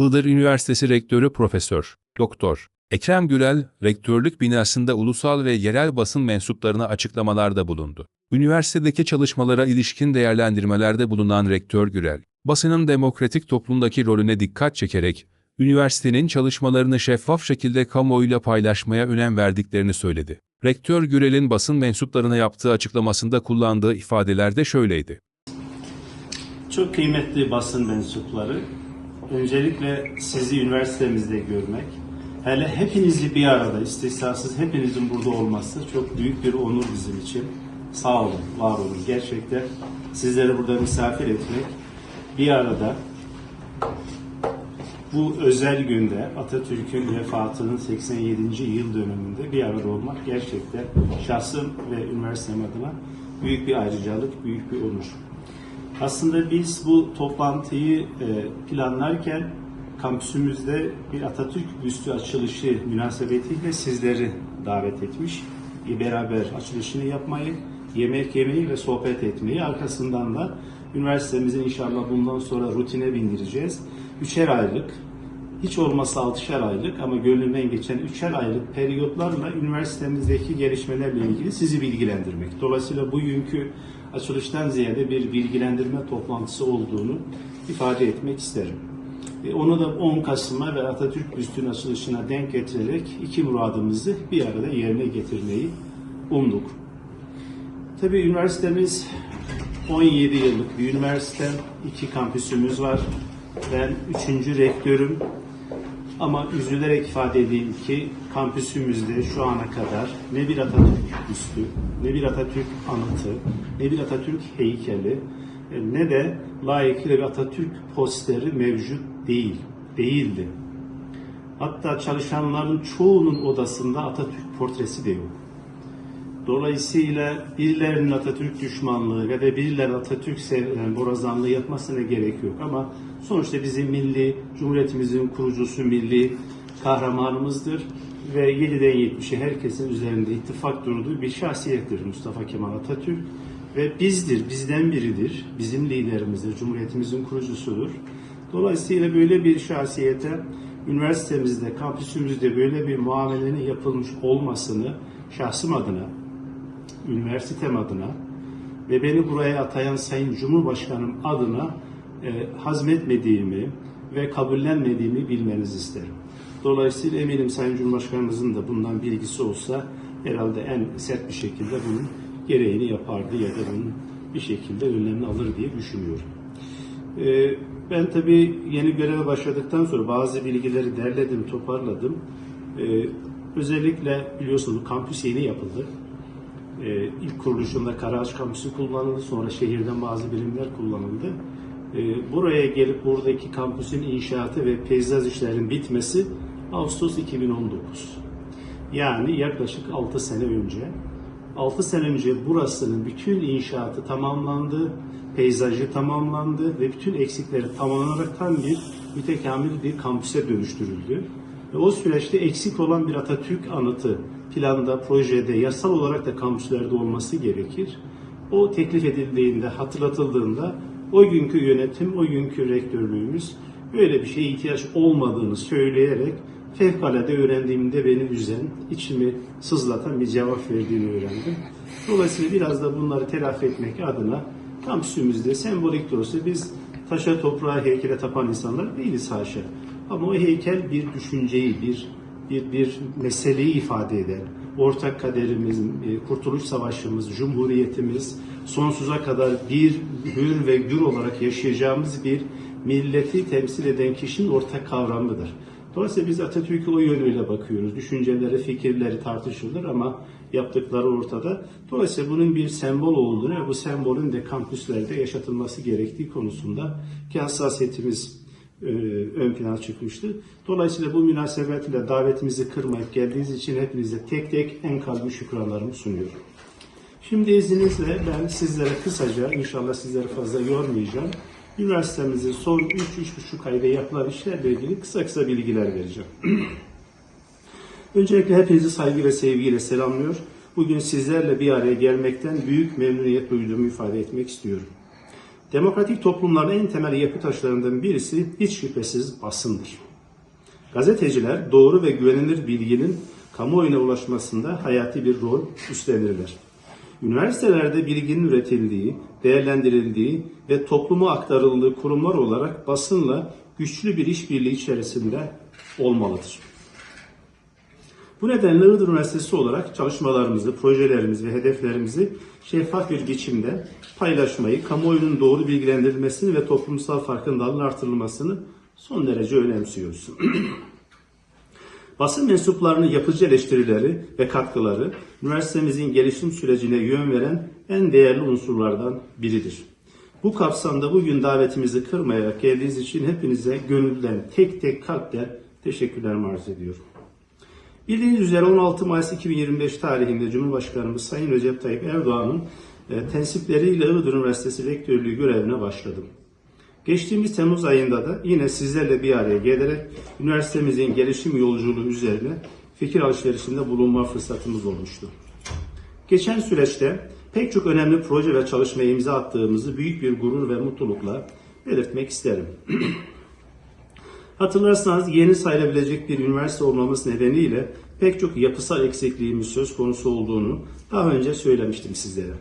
Iğdır Üniversitesi Rektörü Profesör Doktor Ekrem Gürel, rektörlük binasında ulusal ve yerel basın mensuplarına açıklamalarda bulundu. Üniversitedeki çalışmalara ilişkin değerlendirmelerde bulunan Rektör Gürel, basının demokratik toplumdaki rolüne dikkat çekerek, üniversitenin çalışmalarını şeffaf şekilde kamuoyuyla paylaşmaya önem verdiklerini söyledi. Rektör Gürel'in basın mensuplarına yaptığı açıklamasında kullandığı ifadelerde şöyleydi. Çok kıymetli basın mensupları, öncelikle sizi üniversitemizde görmek, hele hepinizi bir arada, istisnasız hepinizin burada olması çok büyük bir onur bizim için. Sağ olun, var olun. Gerçekten sizleri burada misafir etmek, bir arada bu özel günde Atatürk'ün vefatının 87. yıl dönümünde bir arada olmak gerçekten şahsım ve üniversitem adına büyük bir ayrıcalık, büyük bir onur. Aslında biz bu toplantıyı e, planlarken kampüsümüzde bir Atatürk büstü açılışı münasebetiyle sizleri davet etmiş. E, Beraber açılışını yapmayı, yemek yemeyi ve sohbet etmeyi arkasından da üniversitemizin inşallah bundan sonra rutine bindireceğiz. Üçer aylık, hiç olmazsa altışar aylık ama gönlümden geçen üçer aylık periyotlarla üniversitemizdeki gelişmelerle ilgili sizi bilgilendirmek. Dolayısıyla bugünkü açılıştan ziyade bir bilgilendirme toplantısı olduğunu ifade etmek isterim. E, Onu da 10 Kasım'a ve Atatürk büstünün açılışına denk getirerek iki muradımızı bir arada yerine getirmeyi umduk. Tabii üniversitemiz 17 yıllık bir üniversite, iki kampüsümüz var. Ben üçüncü rektörüm. Ama üzülerek ifade edeyim ki kampüsümüzde şu ana kadar ne bir Atatürk üstü, ne bir Atatürk anıtı, ne bir Atatürk heykeli, e, ne de layıkıyla bir Atatürk posteri mevcut değil, değildi. Hatta çalışanların çoğunun odasında Atatürk portresi de yok. Dolayısıyla birilerinin Atatürk düşmanlığı ve de birilerinin Atatürk sev- yani borazanlığı yapmasına gerek yok. Ama sonuçta bizim milli, Cumhuriyetimizin kurucusu milli kahramanımızdır. Ve 7'den 70'e herkesin üzerinde ittifak durduğu bir şahsiyettir Mustafa Kemal Atatürk. Ve bizdir, bizden biridir, bizim liderimizdir, Cumhuriyetimizin kurucusudur. Dolayısıyla böyle bir şahsiyete üniversitemizde, kampüsümüzde böyle bir muamelenin yapılmış olmasını şahsım adına üniversitem adına ve beni buraya atayan Sayın Cumhurbaşkanım adına e, hazmetmediğimi ve kabullenmediğimi bilmenizi isterim. Dolayısıyla eminim Sayın Cumhurbaşkanımızın da bundan bilgisi olsa herhalde en sert bir şekilde bunun gereğini yapardı ya da bunun bir şekilde önlemini alır diye düşünüyorum. E, ben tabii yeni göreve başladıktan sonra bazı bilgileri derledim, toparladım. E, özellikle biliyorsunuz kampüs yeni yapıldı. Ee, ilk kuruluşunda Karaağaç Kampüsü kullanıldı. Sonra şehirden bazı birimler kullanıldı. Ee, buraya gelip buradaki kampüsün inşaatı ve peyzaj işlerinin bitmesi Ağustos 2019. Yani yaklaşık 6 sene önce. 6 sene önce burasının bütün inşaatı tamamlandı, peyzajı tamamlandı ve bütün eksikleri tamamlanarak tam bir mütekamil bir kampüse dönüştürüldü. Ve o süreçte eksik olan bir Atatürk anıtı planda, projede, yasal olarak da kampüslerde olması gerekir. O teklif edildiğinde, hatırlatıldığında o günkü yönetim, o günkü rektörlüğümüz böyle bir şeye ihtiyaç olmadığını söyleyerek fevkalade öğrendiğimde beni üzen, içimi sızlatan bir cevap verdiğini öğrendim. Dolayısıyla biraz da bunları telafi etmek adına kampüsümüzde sembolik de olsa biz taşa toprağa heykele tapan insanlar değiliz haşa. Ama o heykel bir düşünceyi, bir bir, bir meseleyi ifade eder. Ortak kaderimiz, e, kurtuluş savaşımız, cumhuriyetimiz, sonsuza kadar bir hür ve gür olarak yaşayacağımız bir milleti temsil eden kişinin ortak kavramıdır. Dolayısıyla biz Atatürk'e o yönüyle bakıyoruz. Düşünceleri, fikirleri tartışılır ama yaptıkları ortada. Dolayısıyla bunun bir sembol olduğunu ve bu sembolün de kampüslerde yaşatılması gerektiği konusunda ki hassasiyetimiz ön plana çıkmıştı. Dolayısıyla bu münasebetle davetimizi kırmayıp geldiğiniz için hepinize tek tek en kalbi şükranlarımı sunuyorum. Şimdi izninizle ben sizlere kısaca, inşallah sizleri fazla yormayacağım, üniversitemizin son 3-3,5 ayda yapılan işlerle ilgili kısa kısa bilgiler vereceğim. Öncelikle hepinizi saygı ve sevgiyle selamlıyor. Bugün sizlerle bir araya gelmekten büyük memnuniyet duyduğumu ifade etmek istiyorum. Demokratik toplumların en temel yapı taşlarından birisi hiç şüphesiz basındır. Gazeteciler doğru ve güvenilir bilginin kamuoyuna ulaşmasında hayati bir rol üstlenirler. Üniversitelerde bilginin üretildiği, değerlendirildiği ve topluma aktarıldığı kurumlar olarak basınla güçlü bir işbirliği içerisinde olmalıdır. Bu nedenle Iğdır Üniversitesi olarak çalışmalarımızı, projelerimizi ve hedeflerimizi şeffaf bir biçimde paylaşmayı, kamuoyunun doğru bilgilendirilmesini ve toplumsal farkındalığın artırılmasını son derece önemsiyoruz. Basın mensuplarının yapıcı eleştirileri ve katkıları üniversitemizin gelişim sürecine yön veren en değerli unsurlardan biridir. Bu kapsamda bugün davetimizi kırmayarak geldiğiniz için hepinize gönülden, tek tek kalpten teşekkürlerimi arz ediyorum. Bildiğiniz üzere 16 Mayıs 2025 tarihinde Cumhurbaşkanımız Sayın Recep Tayyip Erdoğan'ın e, tensipleriyle Iğdır Üniversitesi Rektörlüğü görevine başladım. Geçtiğimiz Temmuz ayında da yine sizlerle bir araya gelerek üniversitemizin gelişim yolculuğu üzerine fikir alışverişinde bulunma fırsatımız olmuştu. Geçen süreçte pek çok önemli proje ve çalışmaya imza attığımızı büyük bir gurur ve mutlulukla belirtmek isterim. Hatırlarsanız yeni sayılabilecek bir üniversite olmamız nedeniyle pek çok yapısal eksikliğimiz söz konusu olduğunu daha önce söylemiştim sizlere.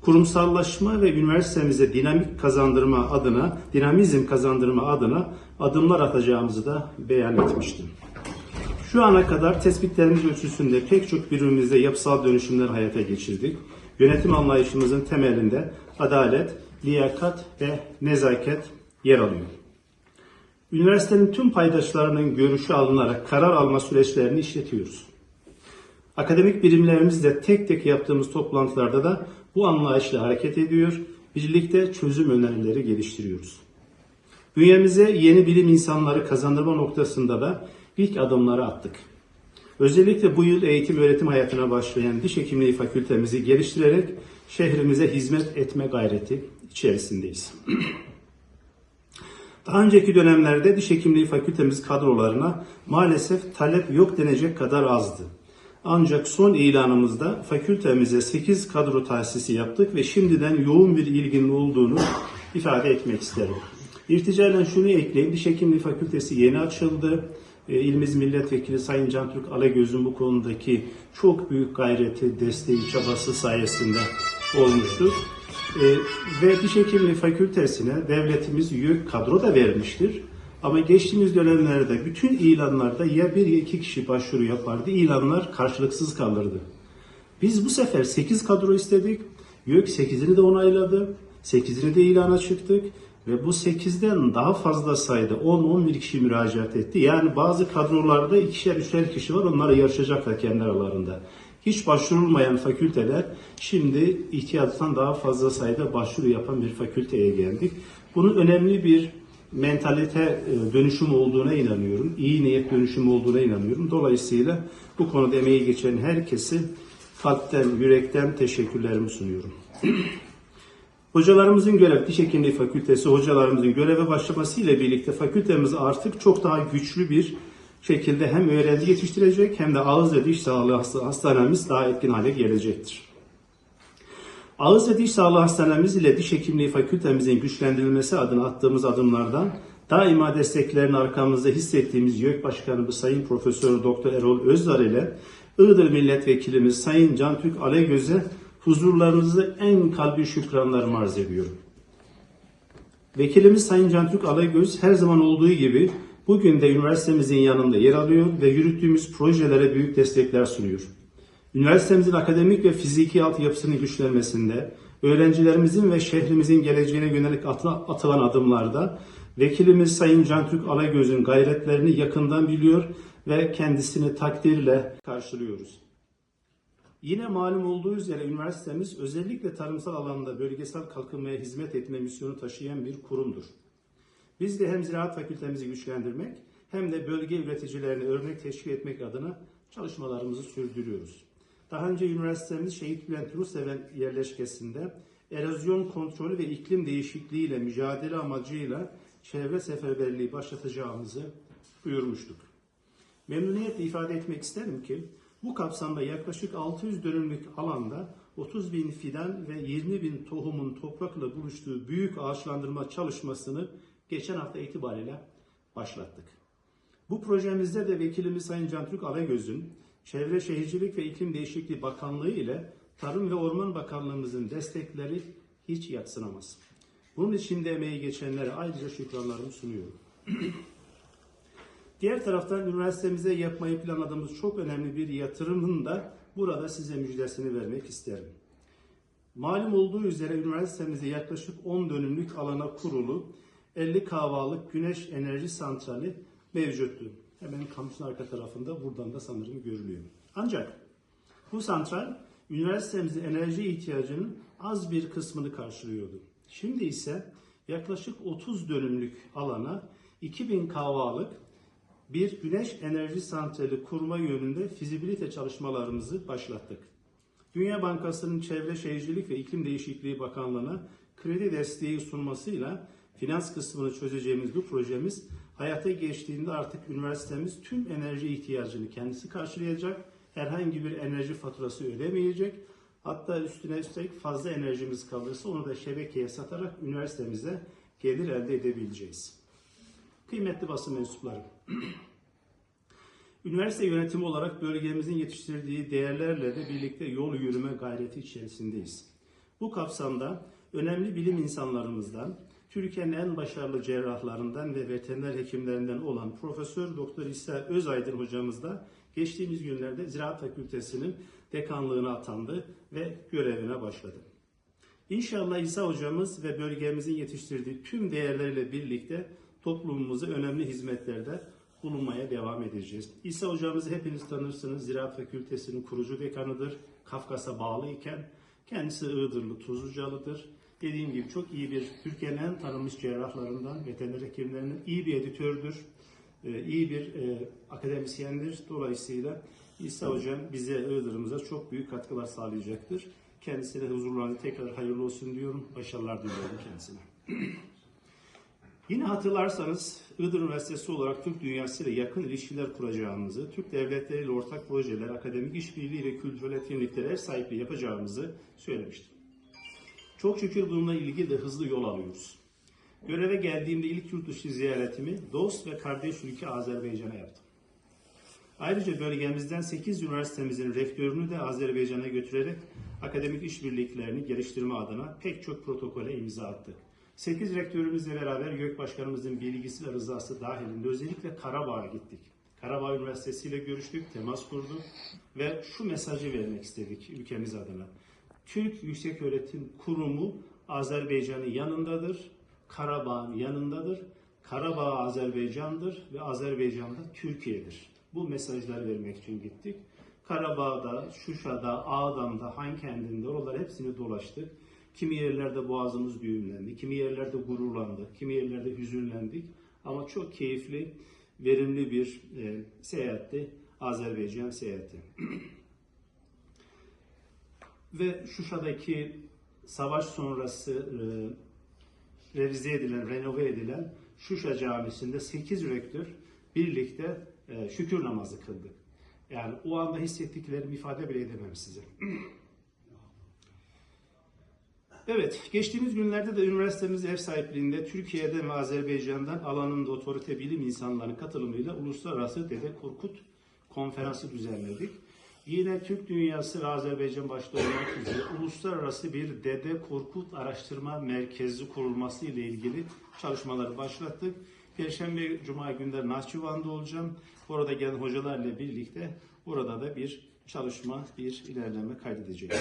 Kurumsallaşma ve üniversitemize dinamik kazandırma adına, dinamizm kazandırma adına adımlar atacağımızı da beyan etmiştim. Şu ana kadar tespitlerimiz ölçüsünde pek çok birimimizde yapısal dönüşümler hayata geçirdik. Yönetim anlayışımızın temelinde adalet, liyakat ve nezaket yer alıyor. Üniversitenin tüm paydaşlarının görüşü alınarak karar alma süreçlerini işletiyoruz. Akademik birimlerimizle tek tek yaptığımız toplantılarda da bu anlayışla hareket ediyor, birlikte çözüm önerileri geliştiriyoruz. Bünyemize yeni bilim insanları kazandırma noktasında da ilk adımları attık. Özellikle bu yıl eğitim öğretim hayatına başlayan diş hekimliği fakültemizi geliştirerek şehrimize hizmet etme gayreti içerisindeyiz. Daha önceki dönemlerde diş hekimliği fakültemiz kadrolarına maalesef talep yok denecek kadar azdı. Ancak son ilanımızda fakültemize 8 kadro tahsisi yaptık ve şimdiden yoğun bir ilginin olduğunu ifade etmek isterim. İrticalen şunu ekleyeyim. Diş Hekimliği Fakültesi yeni açıldı. E, İlimiz Milletvekili Sayın Can Türk Alagöz'ün bu konudaki çok büyük gayreti, desteği, çabası sayesinde olmuştur. E, ve Diş Hekimliği Fakültesine devletimiz YÖK kadro da vermiştir. Ama geçtiğimiz dönemlerde bütün ilanlarda ya bir ya iki kişi başvuru yapardı. İlanlar karşılıksız kalırdı. Biz bu sefer 8 kadro istedik. YÖK 8'ini de onayladı. 8'ini de ilana çıktık. Ve bu 8'den daha fazla sayıda 10-11 kişi müracaat etti. Yani bazı kadrolarda ikişer üçer kişi var. Onlara yarışacaklar kendi aralarında. Hiç başvurulmayan fakülteler şimdi ihtiyaçtan daha fazla sayıda başvuru yapan bir fakülteye geldik. Bunun önemli bir mentalite e, dönüşüm olduğuna inanıyorum. İyi niyet dönüşümü olduğuna inanıyorum. Dolayısıyla bu konuda emeği geçen herkesi kalpten, yürekten teşekkürlerimi sunuyorum. Hocalarımızın görev, Diş Hekimliği Fakültesi hocalarımızın göreve başlaması ile birlikte fakültemiz artık çok daha güçlü bir şekilde hem öğrenci yetiştirecek hem de ağız ve diş sağlığı hastanemiz daha etkin hale gelecektir. Ağız ve diş sağlığı hastanemiz ile diş hekimliği fakültemizin güçlendirilmesi adına attığımız adımlardan daima desteklerini arkamızda hissettiğimiz YÖK Başkanımız Sayın Profesör Doktor Erol Özdar ile Iğdır Milletvekilimiz Sayın Can Türk Alegöz'e huzurlarınızı en kalbi şükranlarımı arz ediyorum. Vekilimiz Sayın Can Türk Alegöz her zaman olduğu gibi bugün de üniversitemizin yanında yer alıyor ve yürüttüğümüz projelere büyük destekler sunuyor. Üniversitemizin akademik ve fiziki altyapısının güçlenmesinde, öğrencilerimizin ve şehrimizin geleceğine yönelik atılan adımlarda vekilimiz Sayın Can Türk Alagöz'ün gayretlerini yakından biliyor ve kendisini takdirle karşılıyoruz. Yine malum olduğu üzere üniversitemiz özellikle tarımsal alanda bölgesel kalkınmaya hizmet etme misyonu taşıyan bir kurumdur. Biz de hem ziraat fakültemizi güçlendirmek hem de bölge üreticilerine örnek teşkil etmek adına çalışmalarımızı sürdürüyoruz. Daha önce üniversitemiz Şehit Bülent Ruseven yerleşkesinde erozyon kontrolü ve iklim değişikliği ile mücadele amacıyla çevre seferberliği başlatacağımızı duyurmuştuk. Memnuniyetle ifade etmek isterim ki bu kapsamda yaklaşık 600 dönümlük alanda 30 bin fidan ve 20 bin tohumun toprakla buluştuğu büyük ağaçlandırma çalışmasını geçen hafta itibariyle başlattık. Bu projemizde de vekilimiz Sayın Can Türk Alagöz'ün Çevre Şehircilik ve İklim Değişikliği Bakanlığı ile Tarım ve Orman Bakanlığımızın destekleri hiç yatsınamaz. Bunun için de emeği geçenlere ayrıca şükranlarımı sunuyorum. Diğer taraftan üniversitemize yapmayı planladığımız çok önemli bir yatırımın da burada size müjdesini vermek isterim. Malum olduğu üzere üniversitemizde yaklaşık 10 dönümlük alana kurulu 50 kahvalık güneş enerji santrali mevcuttu. Hemen kampüsün arka tarafında buradan da sanırım görülüyor. Ancak bu santral üniversitemizin enerji ihtiyacının az bir kısmını karşılıyordu. Şimdi ise yaklaşık 30 dönümlük alana 2000 kahvalık bir güneş enerji santrali kurma yönünde fizibilite çalışmalarımızı başlattık. Dünya Bankası'nın Çevre Şehircilik ve İklim Değişikliği Bakanlığı'na kredi desteği sunmasıyla finans kısmını çözeceğimiz bu projemiz hayata geçtiğinde artık üniversitemiz tüm enerji ihtiyacını kendisi karşılayacak, herhangi bir enerji faturası ödemeyecek. Hatta üstüne üstelik fazla enerjimiz kalırsa onu da şebekeye satarak üniversitemize gelir elde edebileceğiz. Kıymetli basın mensupları, Üniversite yönetimi olarak bölgemizin yetiştirdiği değerlerle de birlikte yol yürüme gayreti içerisindeyiz. Bu kapsamda önemli bilim insanlarımızdan, Türkiye'nin en başarılı cerrahlarından ve veteriner hekimlerinden olan Profesör Doktor İsa Özaydın hocamız da geçtiğimiz günlerde Ziraat Fakültesi'nin dekanlığına atandı ve görevine başladı. İnşallah İsa hocamız ve bölgemizin yetiştirdiği tüm değerlerle birlikte toplumumuza önemli hizmetlerde bulunmaya devam edeceğiz. İsa hocamızı hepiniz tanırsınız. Ziraat Fakültesi'nin kurucu dekanıdır. Kafkas'a bağlı iken kendisi Iğdırlı, Tuzlucalı'dır. Dediğim gibi çok iyi bir Türkiye'nin en tanınmış cerrahlarından, veteriner hekimlerinin iyi bir editördür. Ee, iyi bir e, akademisyendir. Dolayısıyla İsa Hocam bize, Iğdır'ımıza çok büyük katkılar sağlayacaktır. Kendisine huzurlarınızı tekrar hayırlı olsun diyorum. Başarılar diliyorum kendisine. Yine hatırlarsanız Iğdır Üniversitesi olarak Türk dünyası ile yakın ilişkiler kuracağımızı, Türk devletleriyle ortak projeler, akademik işbirliği ve kültürel etkinliklere ev sahipliği yapacağımızı söylemiştim. Çok şükür bununla ilgili de hızlı yol alıyoruz. Göreve geldiğimde ilk yurt dışı ziyaretimi dost ve kardeş ülke Azerbaycan'a yaptım. Ayrıca bölgemizden 8 üniversitemizin rektörünü de Azerbaycan'a götürerek akademik işbirliklerini geliştirme adına pek çok protokole imza attık. 8 rektörümüzle beraber YÖK Başkanımızın bilgisi ve rızası dahilinde özellikle Karabağ'a gittik. Karabağ Üniversitesi ile görüştük, temas kurduk ve şu mesajı vermek istedik ülkemiz adına. Türk Yükseköğretim Kurumu Azerbaycan'ın yanındadır, Karabağ'ın yanındadır. Karabağ Azerbaycan'dır ve Azerbaycan da Türkiye'dir. Bu mesajları vermek için gittik. Karabağ'da, Şuşa'da, Ağdam'da, Hankendinde oralar hepsini dolaştık. Kimi yerlerde boğazımız düğümlendi, kimi yerlerde gururlandık, kimi yerlerde hüzünlendik. Ama çok keyifli, verimli bir e, seyahatti, Azerbaycan seyahati. Ve Şuşa'daki savaş sonrası e, revize edilen, renove edilen Şuşa Camisi'nde 8 rektör birlikte e, şükür namazı kıldık. Yani o anda hissettiklerimi ifade bile edemem size. Evet, geçtiğimiz günlerde de üniversitemiz ev sahipliğinde Türkiye'de ve Azerbaycan'dan alanında otorite bilim insanlarının katılımıyla Uluslararası Dede Korkut Konferansı düzenledik. Yine Türk Dünyası ve Azerbaycan başta olmak üzere uluslararası bir Dede Korkut Araştırma Merkezi kurulması ile ilgili çalışmaları başlattık. Perşembe, Cuma günleri Nahçıvan'da olacağım. Orada gelen hocalarla birlikte burada da bir çalışma, bir ilerleme kaydedeceğiz.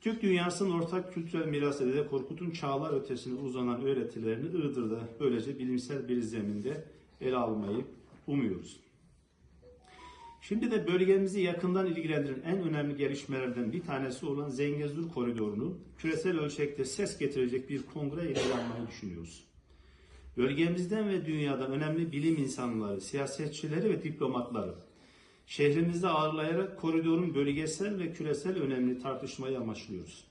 Türk dünyasının ortak kültürel mirası Dede Korkut'un çağlar ötesine uzanan öğretilerini Iğdır'da böylece bilimsel bir zeminde ele almayı umuyoruz. Şimdi de bölgemizi yakından ilgilendiren en önemli gelişmelerden bir tanesi olan Zengezur Koridoru'nu küresel ölçekte ses getirecek bir kongre yapmayı düşünüyoruz. Bölgemizden ve dünyadan önemli bilim insanları, siyasetçileri ve diplomatları şehrimizde ağırlayarak koridorun bölgesel ve küresel önemli tartışmayı amaçlıyoruz.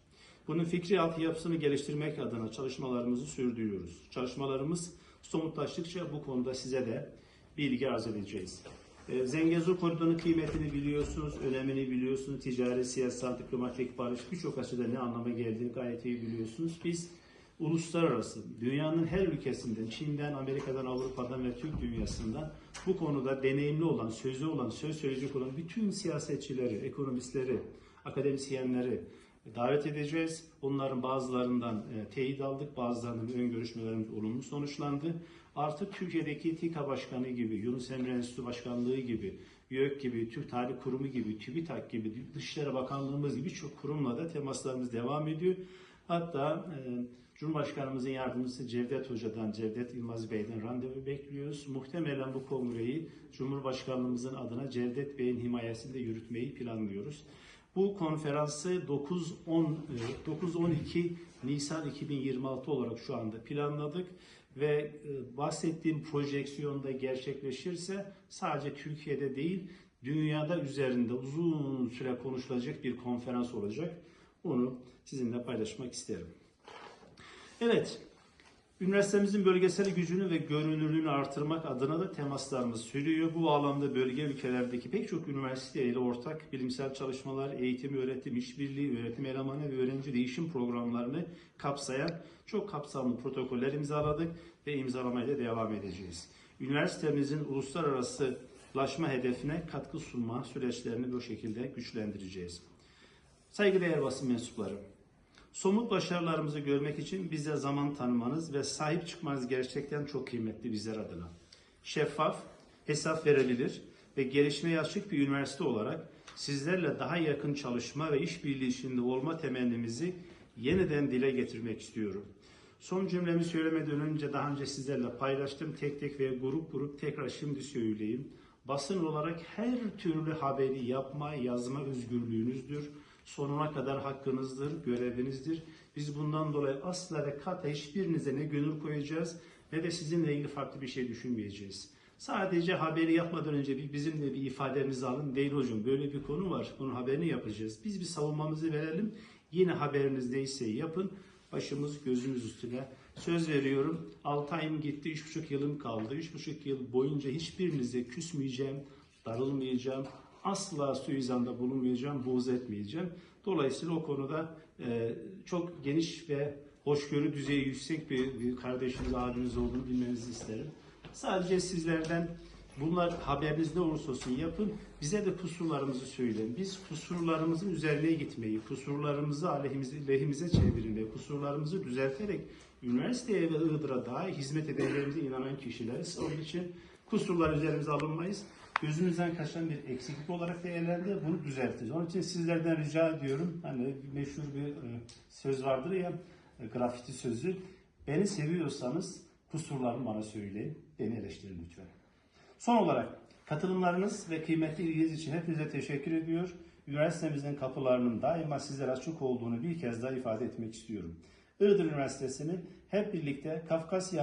Bunun fikri altyapısını geliştirmek adına çalışmalarımızı sürdürüyoruz. Çalışmalarımız somutlaştıkça bu konuda size de bilgi arz edeceğiz. E, Zengezur koridorunun kıymetini biliyorsunuz, önemini biliyorsunuz. Ticari, siyasal, diplomatik barış birçok açıdan ne anlama geldiğini gayet iyi biliyorsunuz. Biz uluslararası, dünyanın her ülkesinden, Çin'den, Amerika'dan, Avrupa'dan ve Türk dünyasından bu konuda deneyimli olan, sözü olan, söz söyleyecek olan bütün siyasetçileri, ekonomistleri, akademisyenleri davet edeceğiz. Onların bazılarından e, teyit aldık, bazılarının ön görüşmelerimiz olumlu sonuçlandı. Artık Türkiye'deki TİKA Başkanı gibi, Yunus Emre Enstitüsü Başkanlığı gibi, YÖK gibi, Türk Tarih Kurumu gibi, TÜBİTAK gibi, Dışişleri Bakanlığımız gibi birçok kurumla da temaslarımız devam ediyor. Hatta e, Cumhurbaşkanımızın yardımcısı Cevdet Hoca'dan, Cevdet İlmaz Bey'den randevu bekliyoruz. Muhtemelen bu kongreyi Cumhurbaşkanlığımızın adına Cevdet Bey'in himayesinde yürütmeyi planlıyoruz. Bu konferansı 9-10 e, 9-12 Nisan 2026 olarak şu anda planladık ve e, bahsettiğim projeksiyonda gerçekleşirse sadece Türkiye'de değil dünyada üzerinde uzun süre konuşulacak bir konferans olacak. Onu sizinle paylaşmak isterim. Evet, üniversitemizin bölgesel gücünü ve görünürlüğünü artırmak adına da temaslarımız sürüyor. Bu alanda bölge ülkelerdeki pek çok üniversite ile ortak bilimsel çalışmalar, eğitim, öğretim, işbirliği, öğretim elemanı ve öğrenci değişim programlarını kapsayan çok kapsamlı protokoller imzaladık ve imzalamaya da devam edeceğiz. Üniversitemizin uluslararasılaşma hedefine katkı sunma süreçlerini bu şekilde güçlendireceğiz. Saygıdeğer basın mensupları, somut başarılarımızı görmek için bize zaman tanımanız ve sahip çıkmanız gerçekten çok kıymetli bizler adına. Şeffaf, hesap verebilir ve gelişmeye açık bir üniversite olarak sizlerle daha yakın çalışma ve işbirliği içinde olma temennimizi yeniden dile getirmek istiyorum. Son cümlemi söylemeden önce daha önce sizlerle paylaştım. Tek tek ve grup grup tekrar şimdi söyleyeyim. Basın olarak her türlü haberi yapma, yazma özgürlüğünüzdür. Sonuna kadar hakkınızdır, görevinizdir. Biz bundan dolayı asla ve kata hiçbirinize ne gönül koyacağız ne de sizinle ilgili farklı bir şey düşünmeyeceğiz. Sadece haberi yapmadan önce bir bizimle bir ifademizi alın. Değil hocam böyle bir konu var. Bunun haberini yapacağız. Biz bir savunmamızı verelim. Yine haberiniz neyse yapın. Başımız gözümüz üstüne. Söz veriyorum 6 ayım gitti, 3,5 yılım kaldı. 3,5 yıl boyunca hiçbirinize küsmeyeceğim, darılmayacağım. Asla suizanda bulunmayacağım, buğz etmeyeceğim. Dolayısıyla o konuda e, çok geniş ve hoşgörü düzeyi yüksek bir, bir kardeşiniz, abiniz olduğunu bilmenizi isterim. Sadece sizlerden bunlar haberiniz ne olursa olsun yapın. Bize de kusurlarımızı söyleyin. Biz kusurlarımızın üzerine gitmeyi, kusurlarımızı aleyhimize, lehimize çevirmeyi, kusurlarımızı düzelterek üniversiteye ve Iğdır'a daha hizmet edeceğimize inanan kişileriz. Onun için kusurlar üzerimize alınmayız. Gözümüzden kaçan bir eksiklik olarak değerlendir, bunu düzeltiriz. Onun için sizlerden rica ediyorum, hani meşhur bir e, söz vardır ya, e, grafiti sözü. Beni seviyorsanız kusurlarını bana söyleyin, beni eleştirin lütfen. Son olarak katılımlarınız ve kıymetli ilginiz için hepinize teşekkür ediyor. Üniversitemizin kapılarının daima sizlere açık olduğunu bir kez daha ifade etmek istiyorum. Iğdır Üniversitesi'ni hep birlikte Kafkasya